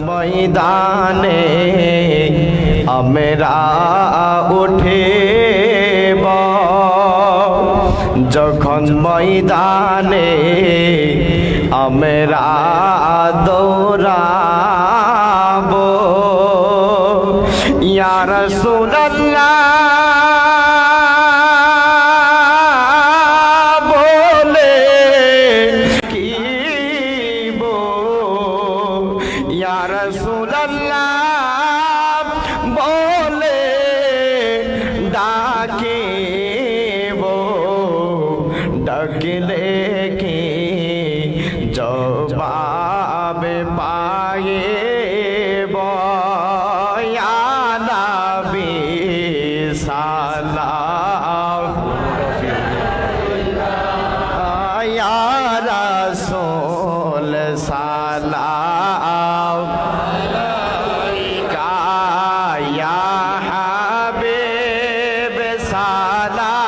ময়দানে আমরা উঠে যখন ময়দানে আমরা দৌড়াব ইয়ার বলে রসুল্লাহ বলে ডাকে ডাকলে কি জবাব পায়ে বয়ানাবি সালাম। আয়া রসুল সালাম। সালাম।